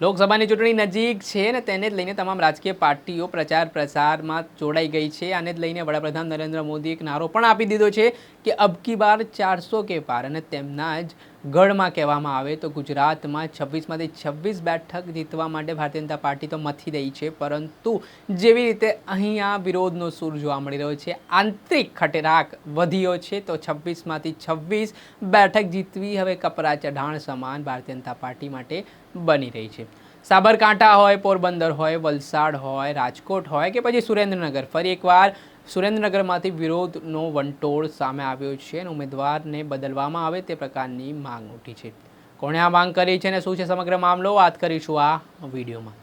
લોકસભાની ચૂંટણી નજીક છે ને તેને જ લઈને તમામ રાજકીય પાર્ટીઓ પ્રચાર પ્રસારમાં જોડાઈ ગઈ છે. આને જ લઈને વડાપ્રધાન નરેન્દ્ર મોદી એક નારો પણ આપી દીધો છે કે અબકી બાર ચારસો કે પાર અને તેમના જ ગઢમાં કહેવામાં આવે તો ગુજરાતમાં છવ્વીસમાંથી છવ્વીસ બેઠક જીતવા માટે ભારતીય જનતા પાર્ટી તો મથી રહી છે, પરંતુ જેવી રીતે અહીંયા વિરોધનો સૂર જોવા મળી રહ્યો છે, આંતરિક ખટેરાક વધ્યો છે, તો છવ્વીસમાંથી છવ્વીસ બેઠક જીતવી હવે કપરા ચઢાણ સમાન ભારતીય જનતા પાર્ટી માટે બની રહી છે. સાબરકાંઠા હોય, પોરબંદર હોય, વલસાડ હોય, રાજકોટ હોય કે પછી સુરેન્દ્રનગર. ફરી એકવાર સુરેન્દ્રનગરમાંથી વિરોધનો વંટોળ સામે આવ્યો છે અને ઉમેદવારને બદલવામાં આવે તે પ્રકારની માંગ ઉઠી છે. કોણે આ માંગ કરી છે અને શું છે સમગ્ર મામલો? વાત કરીશું આ વિડીયોમાં.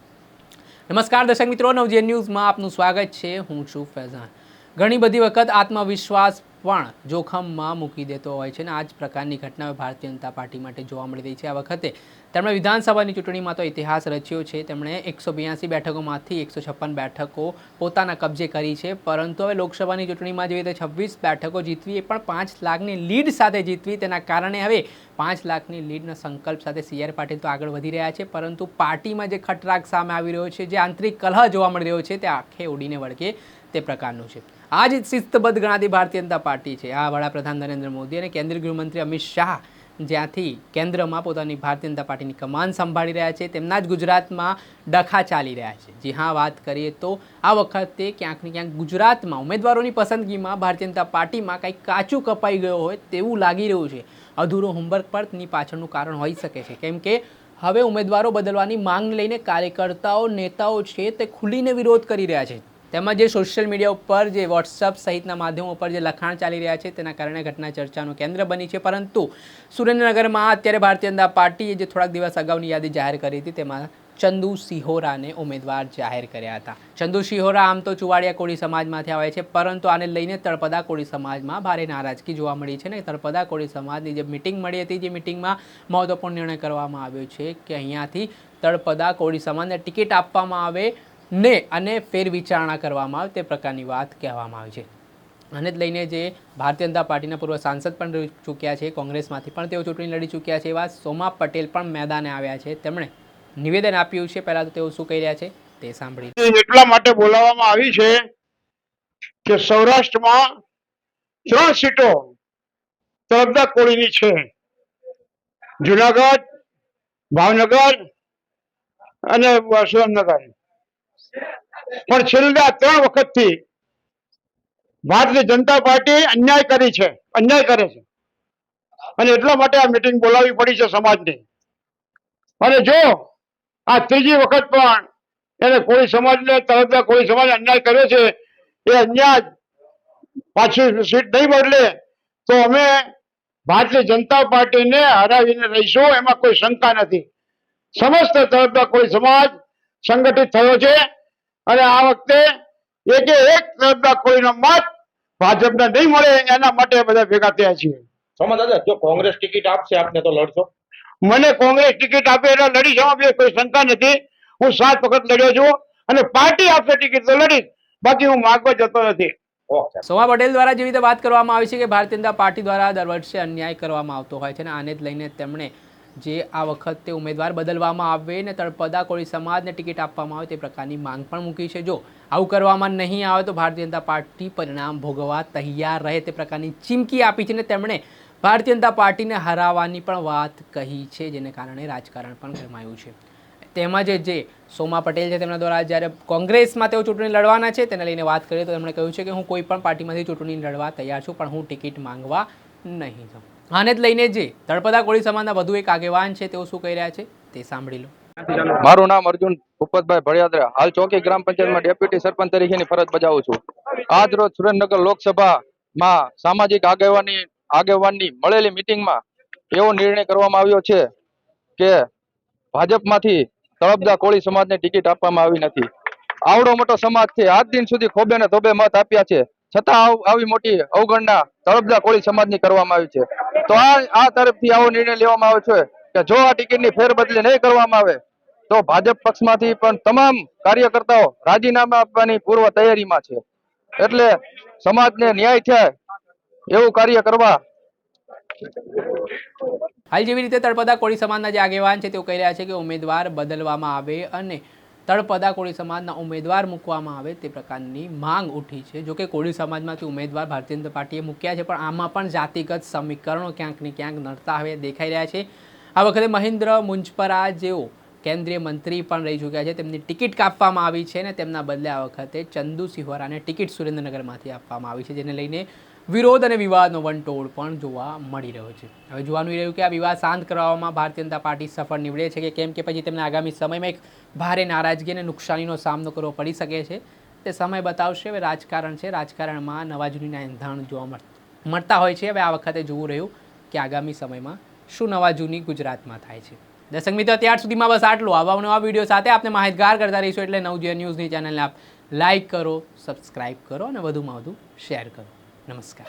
નમસ્કાર દર્શક મિત્રો નવજે ન્યૂઝમાં આપનું સ્વાગત છે. હું છું ફૈઝાન. ઘણી બધી વખત આત્મવિશ્વાસ પણ જોખમમાં મૂકી દેતો હોય છે અને આ જ પ્રકારની ઘટનાઓ ભારતીય જનતા પાર્ટી માટે જોવા મળી રહી છે. આ વખતે તેમણે વિધાનસભાની ચૂંટણીમાં તો ઇતિહાસ રચ્યો છે. તેમણે એકસો બ્યાસી બેઠકોમાંથી એકસો છપ્પન બેઠકો પોતાના કબજે કરી છે. પરંતુ હવે લોકસભાની ચૂંટણીમાં જેવી રીતે છવ્વીસ બેઠકો જીતવી એ પણ પાંચ લાખની લીડ સાથે જીતવી. તેના કારણે હવે પાંચ લાખની લીડના સંકલ્પ સાથે સી આર પાટીલ તો આગળ વધી રહ્યા છે. પરંતુ પાર્ટીમાં જે ખટરાગ સામે આવી રહ્યો છે, જે આંતરિક કલહ જોવા મળી રહ્યો છે, તે આખે ઉડીને વળગે તે પ્રકારનું છે. આ જ શિસ્તબદ્ધ ગણાતી ભારતીય જનતા પાર્ટી છે. આ વડાપ્રધાન નરેન્દ્ર મોદી અને કેન્દ્રીય ગૃહમંત્રી અમિત શાહ જ્યાંથી કેન્દ્રમાં પોતાની ભારતીય જનતા પાર્ટીની કમાન સંભાળી રહ્યા છે, તેમના જ ગુજરાતમાં ડખા ચાલી રહ્યા છે. જી હા, વાત કરીએ તો આ વખતે ક્યાંક ને ક્યાંક ગુજરાતમાં ઉમેદવારોની પસંદગીમાં ભારતીય જનતા પાર્ટીમાં કંઈક કાચું કપાઈ ગયો હોય તેવું લાગી રહ્યું છે. અધૂરો હોમવર્ક પણ પાછળનું કારણ હોઈ શકે છે. કેમ કે હવે ઉમેદવારો બદલવાની માંગ લઈને કાર્યકર્તાઓ, નેતાઓ છે તે ખુલીને વિરોધ કરી રહ્યા છે. તેમાં જે સોશિયલ મીડિયા ઉપર, જે વોટ્સઅપ સહિતના માધ્યમો ઉપર જે લખાણ ચાલી રહ્યા છે, તેના કારણે ઘટના ચર્ચાનું કેન્દ્ર બની છે. પરંતુ સુરેન્દ્રનગરમાં અત્યારે ભારતીય જનતા પાર્ટીએ જે થોડાક દિવસ અગાઉની યાદી જાહેર કરી હતી, તેમાં ચંદુ સિહોરાને ઉમેદવાર જાહેર કર્યા હતા. ચંદુ સિહોરા આમ તો ચુવાડિયા કોળી સમાજમાંથી આવે છે, પરંતુ આને લઈને તળપદા કોળી સમાજમાં ભારે નારાજગી જોવા મળી છે ને તળપદા કોળી સમાજની જે મિટિંગ મળી હતી, જે મિટિંગમાં મહત્વપૂર્ણ નિર્ણય કરવામાં આવ્યો છે કે અહીંયાથી તળપદા કોળી સમાજને ટિકિટ આપવામાં આવે ને અને ફેરવિચારણા કરવામાં આવે તે પ્રકારની વાત કહેવામાં આવી છે. આને જ લઈને જે ભારતીય જનતા પાર્ટીના પૂર્વ સાંસદ પણ રહી ચૂક્યા છે, કોંગ્રેસમાંથી પણ તેઓ ચૂંટણી લડી ચૂક્યા છે. એવા સોમા પટેલ પણ મેદાને આવ્યા છે. તેમણે નિવેદન આપ્યું છે. પહેલાં તો તેઓ શું કહી રહ્યા છે તે સાંભળી એટલા માટે બોલાવવામાં આવી છે કે સૌરાષ્ટ્રમાં ત્રણ સીટો તરફદાર કોળીની છે. જુનાગઢ, ભાવનગર અને સુરેન્દ્રનગર. પણ છેલ્લા ત્રણ વખતથી ભારતીય જનતા પાર્ટી અન્યાય કરી છે, અન્યાય કરે છે. અને એટલા માટે આ મિટિંગ બોલાવી પડી છે સમાજની. અને જો આ ત્રીજી વખત પણ એને કોઈ સમાજને તરત કોઈ સમાજ અન્યાય કર્યો છે, એ અન્યાય પાછી સીટ નહીં બદલે તો અમે ભારતીય જનતા પાર્ટીને હરાવીને રહીશું, એમાં કોઈ શંકા નથી. સમસ્ત તરફદાર કોઈ સમાજ સંગઠિત થયો છે. અને આ વખતે એક એક તરફદાર કોઈનો મત ભાજપને નહીં મળે એના માટે બધા ભેગા થયા છીએ. સોમા દાદા જો કોંગ્રેસ ટિકિટ આપશે આપને તો લડશો? મને કોંગ્રેસ ટિકિટ આપે એટલે લડી જવા બે કોઈ શંકા નથી. હું સાત વખત લડ્યો છું અને પાર્ટી આપશે ટિકિટ તો લડીશ. બાકી હું માગવા જતો નથી. ઓકે સોમા પટેલ દ્વારા જેવી રીતે વાત કરવામાં આવી છે કે ભારતીય જનતા પાર્ટી દ્વારા દર વર્ષે અન્યાય કરવામાં આવતો હોય છે અને આને જ લઈને તેમણે જે આ વખતે ઉમેદવાર બદલવામાં આવે ને તળપદા કોળી સમાજને ટિકિટ આપવામાં આવે તે પ્રકારની માંગ પણ મૂકી છે. જો આવું કરવામાં નહીં આવે તો ભારતીય જનતા પાર્ટી પરિણામ ભોગવવા તૈયાર રહે તે પ્રકારની ચીમકી આપી છે ને તેમણે ભારતીય જનતા પાર્ટીને હરાવવાની પણ વાત કહી છે, જેને કારણે રાજકારણ પણ ગરમાયું છે. તેમજ જે સોમા પટેલ છે તેમના દ્વારા જ્યારે કોંગ્રેસમાં તેઓ ચૂંટણી લડવાના છે તેને લઈને વાત કરીએ તો તેમણે કહ્યું છે કે હું કોઈ પણ પાર્ટીમાંથી ચૂંટણી લડવા તૈયાર છું, પણ હું ટિકિટ માંગવા નહીં જાઉં. આને જ લઈને જે તળપદા કોળી સમાજના વધુ એક આગેવાન છે, તેઓ શું કહી રહ્યા છે તે સાંભળી લો. મારું નામ અર્જુન ભૂપતભાઈ ભળિયાદરા. હાલ ચોકી ગ્રામ પંચાયતમાં ડેપ્યુટી સરપંચ તરીકેની ફરજ બજાવું છું. આજ રોજ સુરેન્દ્રનગર લોકસભામાં સામાજિક આગેવાની, આગેવાનની મળેલી મિટિંગમાં એવો નિર્ણય કરવામાં આવ્યો છે કે ભાજપમાંથી તળપદા કોળી સમાજને ટિકિટ આપવામાં આવી નથી. આવડો મોટો સમાજ છે. આજ દિન સુધી ખોબે ને ધોબે મત આપ્યા છે. છતાં આવી મોટી અવગણના તળપદા કોળી સમાજની કરવામાં આવી છે. તો આ તરફથી આવો નિર્ણય લેવામાં આવ્યો છે કે જો આ ટિકિટની ફેરબદલી નહીં કરવામાં આવે, તો ભાજપ પક્ષમાંથી પણ તમામ કાર્યકર્તાઓ રાજીનામા આપવાની પૂર્વ તૈયારીમાં છે. એટલે સમાજને ન્યાય થાય એવું કાર્ય કરવા હાલ જેવી રીતે તળપદા કોળી સમાજના જે આગેવાન છે તેઓ કહી રહ્યા છે કે ઉમેદવાર બદલવામાં આવે અને તળપદા કોળી સમાજના ઉમેદવાર મૂકવામાં આવે તે પ્રકારની માંગ ઉઠી છે. જોકે કોળી સમાજમાંથી ઉમેદવાર ભારતીય જનતા પાર્ટીએ મૂક્યા છે, પણ આમાં પણ જાતિગત સમીકરણો ક્યાંક ને ક્યાંક નડતા હવે દેખાઈ રહ્યા છે. આ વખતે મહેન્દ્ર મુંજપરા જેઓ કેન્દ્રીય મંત્રી પણ રહી ચૂક્યા છે, તેમની ટિકિટ કાપવામાં આવી છે અને તેમના બદલે આ વખતે ચંદુ સિહોરાને ટિકિટ સુરેન્દ્રનગરમાંથી આપવામાં આવી છે, જેને લઈને વિરોધ અને વિવાદનો વંટોળ પણ જોવા મળી રહ્યો છે. હવે જોવાનું રહ્યું કે આ વિવાદ શાંત કરવામાં ભારતીય જનતા પાર્ટી સફળ નીવડે છે કે કેમ કે પછી તેમને આગામી સમયમાં એક ભારે નારાજગી અને નુકસાનીનો સામનો કરવો પડી શકે છે. તે સમય બતાવશે. હવે રાજકારણ છે. રાજકારણમાં નવા જૂનીના એંધાણ જોવા મળ- મળતા હોય છે. હવે આ વખતે જોવું રહ્યું કે આગામી સમયમાં શું નવા જૂની ગુજરાતમાં થાય છે. દર્શક મિત્રો ત્યાર સુધીમાં બસ આટલું. આવા નવા વીડિયો સાથે આપણે માહિતગાર કરતા રહીશું. એટલે નવજીવન ન્યૂઝની ચેનલને આપ લાઇક કરો સબસ્ક્રાઇબ કરો અને વધુમાં વધુ શેર કરો. નમસ્કાર